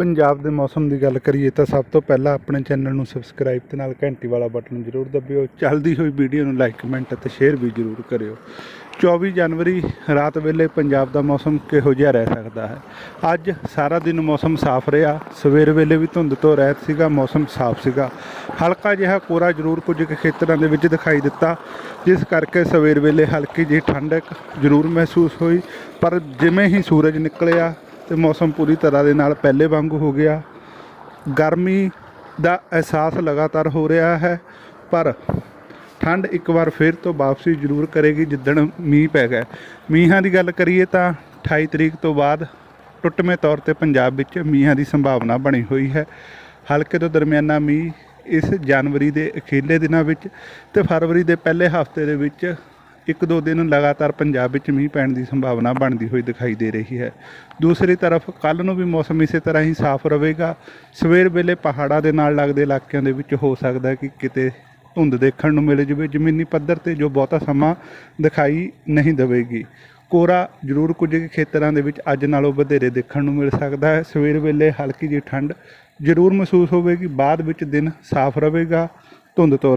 ਪੰਜਾਬ ਦੇ ਮੌਸਮ ਦੀ ਗੱਲ ਕਰੀਏ ਤਾਂ ਸਭ ਤੋਂ ਪਹਿਲਾਂ ਆਪਣੇ ਚੈਨਲ ਨੂੰ ਸਬਸਕ੍ਰਾਈਬ ਤੇ ਨਾਲ ਘੰਟੀ ਵਾਲਾ ਬਟਨ ਜ਼ਰੂਰ ਦਬਿਓ। ਚੱਲਦੀ ਹੋਈ ਵੀਡੀਓ ਨੂੰ ਲਾਈਕ ਕਮੈਂਟ ਅਤੇ ਸ਼ੇਅਰ ਵੀ ਜ਼ਰੂਰ ਕਰਿਓ। 24 ਜਨਵਰੀ ਰਾਤ ਵੇਲੇ ਪੰਜਾਬ ਦਾ ਮੌਸਮ ਕਿਹੋ ਜਿਹਾ ਰਹਿ ਸਕਦਾ ਹੈ? ਅੱਜ ਸਾਰਾ ਦਿਨ ਮੌਸਮ ਸਾਫ਼ ਰਿਹਾ। ਸਵੇਰ ਵੇਲੇ ਵੀ ਧੁੰਦ ਤੋਂ ਰਹਿਤ ਸੀਗਾ, ਮੌਸਮ ਸਾਫ਼ ਸੀਗਾ। ਹਲਕਾ ਜਿਹਾ ਕੋਰਾ ਜ਼ਰੂਰ ਕੁਝ ਕੁ ਖੇਤਰਾਂ ਦੇ ਵਿੱਚ ਦਿਖਾਈ ਦਿੱਤਾ, ਜਿਸ ਕਰਕੇ ਸਵੇਰ ਵੇਲੇ ਹਲਕੀ ਜਿਹੀ ਠੰਡਕ ਜ਼ਰੂਰ ਮਹਿਸੂਸ ਹੋਈ। ਪਰ ਜਿਵੇਂ ਹੀ ਸੂਰਜ ਨਿਕਲਿਆ ਤੇ ਮੌਸਮ ਪੂਰੀ ਤਰ੍ਹਾਂ ਦੇ ਨਾਲ ਪਹਿਲੇ ਵਾਂਗੂ ਹੋ ਗਿਆ। ਗਰਮੀ ਦਾ ਅਹਿਸਾਸ ਲਗਾਤਾਰ ਹੋ ਰਿਹਾ ਹੈ, ਪਰ ਠੰਡ ਇੱਕ ਵਾਰ ਫਿਰ ਤੋਂ ਵਾਪਸੀ ਜ਼ਰੂਰ ਕਰੇਗੀ ਜਿੱਦਣ ਮੀਂਹ ਪੈ ਗਿਆ। ਮੀਂਹਾਂ ਦੀ ਗੱਲ ਕਰੀਏ ਤਾਂ 28 ਤਰੀਕ ਤੋਂ ਬਾਅਦ ਟੁੱਟਵੇਂ ਤੌਰ ਤੇ ਪੰਜਾਬ ਵਿੱਚ ਮੀਂਹਾਂ ਦੀ ਸੰਭਾਵਨਾ ਬਣੀ ਹੋਈ ਹੈ। ਹਲਕੇ ਤੋਂ ਦਰਮਿਆਨਾ ਮੀਂਹ ਇਸ ਜਨਵਰੀ ਦੇ ਅਖੀਰਲੇ ਦਿਨਾਂ ਵਿੱਚ ਤੇ ਫਰਵਰੀ ਦੇ ਪਹਿਲੇ ਹਫ਼ਤੇ ਦੇ ਵਿੱਚ ਇੱਕ ਦੋ ਦਿਨ ਲਗਾਤਾਰ ਪੰਜਾਬ ਵਿੱਚ ਮੀਂਹ ਪੈਣ ਦੀ ਸੰਭਾਵਨਾ ਬਣਦੀ ਹੋਈ ਦਿਖਾਈ ਦੇ ਰਹੀ ਹੈ। ਦੂਸਰੀ ਤਰਫ ਕੱਲ ਨੂੰ ਵੀ ਮੌਸਮ ਇਸੇ ਤਰ੍ਹਾਂ ਹੀ ਸਾਫ਼ ਰਹੇਗਾ। ਸਵੇਰ ਵੇਲੇ ਪਹਾੜਾਂ ਦੇ ਨਾਲ ਲੱਗਦੇ ਇਲਾਕਿਆਂ ਦੇ ਵਿੱਚ ਹੋ ਸਕਦਾ ਕਿ ਕਿਤੇ ਧੁੰਦ ਦੇਖਣ ਨੂੰ ਮਿਲ ਜਾਵੇ। ਜ਼ਮੀਨੀ ਪੱਧਰ ਤੇ ਜੋ ਬਹੁਤਾ ਸਮਾਂ ਦਿਖਾਈ ਨਹੀਂ ਦੇਵੇਗੀ। ਕੋਰਾ ਜ਼ਰੂਰ ਕੁਝ ਖੇਤਰਾਂ ਦੇ ਵਿੱਚ ਅੱਜ ਨਾਲੋਂ ਵਧੇਰੇ ਦੇਖਣ ਨੂੰ ਮਿਲ ਸਕਦਾ ਹੈ। ਸਵੇਰ ਵੇਲੇ ਹਲਕੀ ਜਿਹੀ ਠੰਡ ਜ਼ਰੂਰ ਮਹਿਸੂਸ ਹੋਵੇਗੀ। ਬਾਅਦ ਵਿੱਚ ਦਿਨ ਸਾਫ਼ ਰਹੇਗਾ। ਧੁੰਦ ਤੋਂ